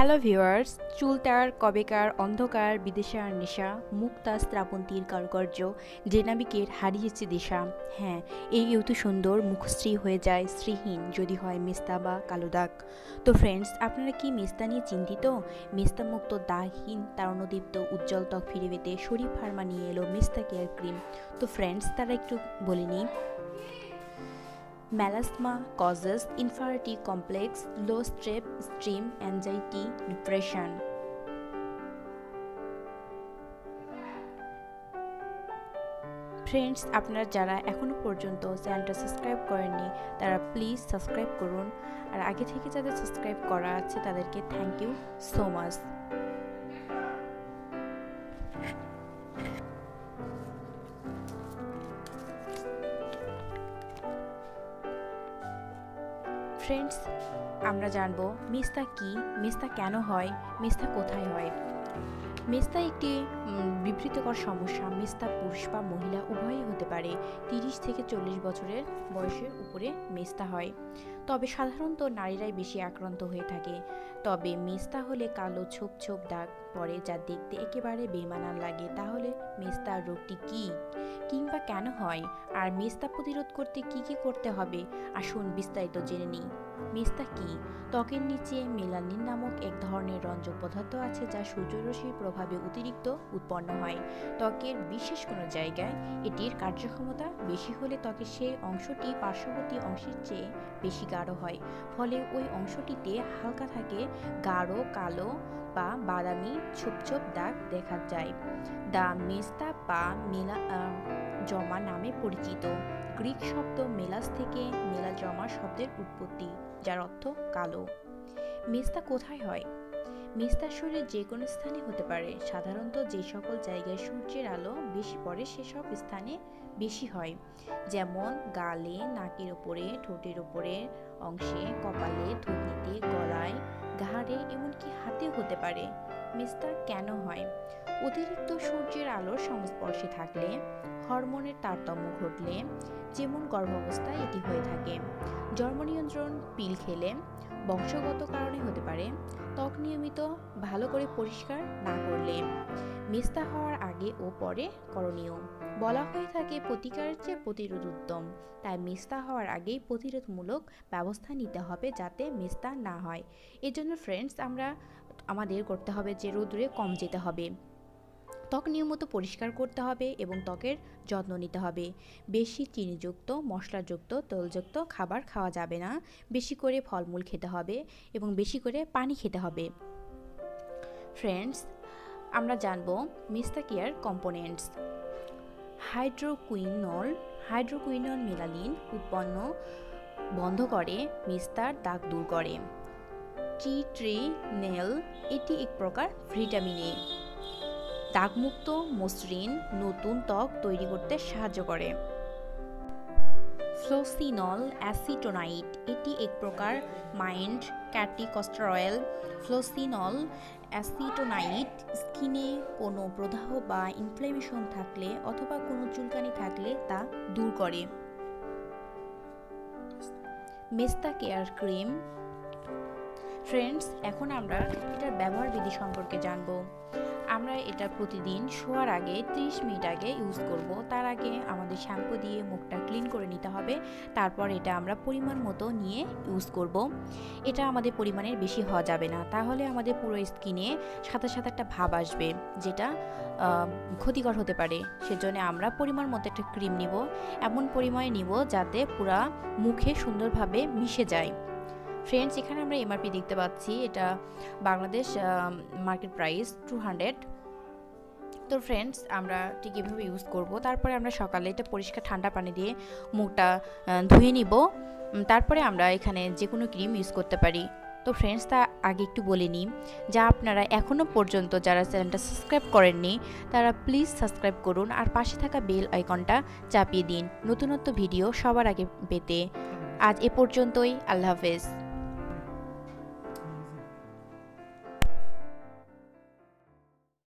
Hello viewers চুল তার, কবেকার, অন্ধকার, বিদেশার নেশা, মুক্তা শ্রাবন্তীর কারুকার্য, জেনাবিকের হারিয়েছে দিশা। হ্যাঁ এই ইউতু সুন্দর, মুখশ্রী হয়ে যায়, শ্রীহীন, যদি হয় মেস্তা বা কালো দাগ। তো ফ্রেন্ডস আপনারা কি মেস্তা নিয়ে চিন্তিত? মেস্তা মুক্ত দাগহীন, তারণদীপ্ত, উজ্জ্বল ত্বক ফিরে পেতে শরীর ফার্মা নিয়ে এলো মেস্তা কেয়ার ক্রিম। তো ফ্রেন্ডস তারা একটু বলে নিই। Melasma causes infertility complex, low strep, stream, anxiety, depression. Friends আপনারা যারা এখনও পর্যন্ত চ্যানেলটা সাবস্ক্রাইব করেননি তারা প্লিজ সাবস্ক্রাইব করুন আর আগে থেকে যাদের সাবস্ক্রাইব করা আছে তাদেরকে thank you so much friends আমরা জানব মেস্তা কি মেস্তা কেন হয় মেস্তা কোথায় হয়? মেস্তা একটি বিবৃতকর সমস্যা। মেস্তা পুরুষ বা মহিলা উভয়ই হতে পারে। তিরিশ থেকে চল্লিশ বছরের বয়সের উপরে মেস্তা হয়। তবে সাধারণত নারীরাই বেশি আক্রান্ত হয়ে থাকে। তবে মেস্তা হলে কালো ছোপ ছোপ দাগ পড়ে যা দেখতে একেবারে বেমানান লাগে। তাহলে মেস্তা রোগটি কী? কিংবা কেন হয়? আর মেস্তা প্রতিরোধ করতে কি কি করতে হবে? আসুন বিস্তারিত জেনে নিই। মেস্তা কি? ত্বকের নিচে মেলানিন নামক এক ধরনের রঞ্জক পদার্থ আছে যা সূর্যরশ্মির প্রভাবে অতিরিক্ত উৎপন্ন হয়। ত্বকের বিশেষ কোনো জায়গায় এটির কার্যক্ষমতা বেশি হলে ত্বকের সেই অংশটি পার্শ্ববর্তী অংশের চেয়ে বেশি গাঢ় হয়। ফলে ওই অংশটিতে হালকা থাকে গাঢ়, কালো বা বাদামি ছোপ ছোপ দাগ দেখা যায়। দা মেস্তা বা মেলা জমা নামে পরিচিত। গ্রিক শব্দ মেলাস থেকে মেলা জমা শব্দের উৎপত্তি, যার অর্থ কালো। মেস্তা কোথায় হয়? মেস্তা শরীরের যে কোনো স্থানে হতে পারে। সাধারণত যে সকল জায়গায় সূর্যের আলো বেশি পড়ে, সেসব স্থানে বেশি হয়। যেমন গালে, নাকের ওপরে, ঠোঁটের ওপরে অংশে, কপালে থুতনিতে গলায় ঘাড়ে এমনকি হাতেও হতে পারে। মেস্তা কেন হয়? অতিরিক্ত সূর্যের আলোর সংস্পর্শে থাকলে হরমোনের তারতম্য ঘটলে যেমন গর্ভাবস্থায় এটি হয়ে থাকে। জন্ম নিয়ন্ত্রণ পিল খেলে বংশগত কারণে হতে পারে। নিয়মিত ভালো করে পরিষ্কার না করলে মেস্তা হওয়ার আগে ও পরে করণীয়। বলা হয়ে থাকে প্রতিকারের চেয়ে প্রতিরোধ উত্তম। তাই মেস্তা হওয়ার আগেই প্রতিরোধমূলক ব্যবস্থা নিতে হবে যাতে মেস্তা না হয়। এজন্য ফ্রেন্ডস আমরা আমাদের করতে হবে যে রোদ্রে কম যেতে হবে। ত্বক নিয়মিত পরিষ্কার করতে হবে এবং ত্বকের যত্ন নিতে হবে। বেশি চিনিযুক্ত, মশলাযুক্ত, তেলযুক্ত খাবার খাওয়া যাবে না। বেশি করে ফলমূল খেতে হবে এবং বেশি করে পানি খেতে হবে। ফ্রেন্ডস আমরা জানব মিস্তা কেয়ার কম্পোনেন্টস। হাইড্রোকুইনল হাইড্রোকুইনল মেলালিন উৎপন্ন বন্ধ করে মিস্তার দাগ দূর করে। টি ট্রি নেল এটি এক প্রকার ভিটামিন এ। দাগমুক্ত মসৃণ নতুন ত্বক তৈরি করতে সাহায্য করে। ফ্লোসিনল অ্যাসিটোনাইট, এটি এক প্রকার মাইন্ড ক্যাটিকস্টারয়েল। ফ্লোসিনল অ্যাসিটোনাইট স্কিনে কোনো প্রদাহ বা ইনফ্লেমেশন থাকলে অথবা কোনো চুলকানি থাকলে তা দূর করে। মেস্তা কেয়ার ক্রিম। ফ্রেন্ডস এখন আমরা এটার ব্যবহার বিধি সম্পর্কে জানব। আমরা এটা প্রতিদিন শোয়ার আগে 30 মিনিট আগে ইউজ করব। তার আগে আমাদের শ্যাম্পু দিয়ে মুখটা ক্লিন করে নিতে হবে। তারপর এটা আমরা পরিমাণ মতো নিয়ে ইউজ করব। এটা আমাদের পরিমাণের বেশি হওয়া যাবে না। তাহলে আমাদের পুরো স্কিনে সাথে সাথে একটা ভাব আসবে, যেটা ক্ষতিকর হতে পারে। সেজন্য আমরা পরিমাণ মতো একটা ক্রিম নিব। এমন পরিমাণে নিব যাতে পুরা মুখে সুন্দরভাবে মিশে যায়। ফ্রেন্ডস এখানে আমরা এমআরপি দেখতে পাচ্ছি। এটা Bangladesh market price two hundred তো ফ্রেন্ডস আমরা ঠিক এভাবে ইউজ করব। তারপরে আমরা সকালে এটা পরিষ্কার ঠান্ডা পানি দিয়ে মুখটা ধুয়ে নিব। তারপরে আমরা এখানে যে কোনো ক্রিম ইউজ করতে পারি। তো ফ্রেন্ডস তা আগে একটু বলে নিই, যা আপনারা এখনও পর্যন্ত যারা চ্যানেলটা সাবস্ক্রাইব করেননি, তারা প্লিজ সাবস্ক্রাইব করুন আর পাশে থাকা বেল আইকনটা চাপিয়ে দিন। নতুনত্ব ভিডিও সবার আগে পেতে। আজ এ পর্যন্তই, আল্লাহ হাফেজ।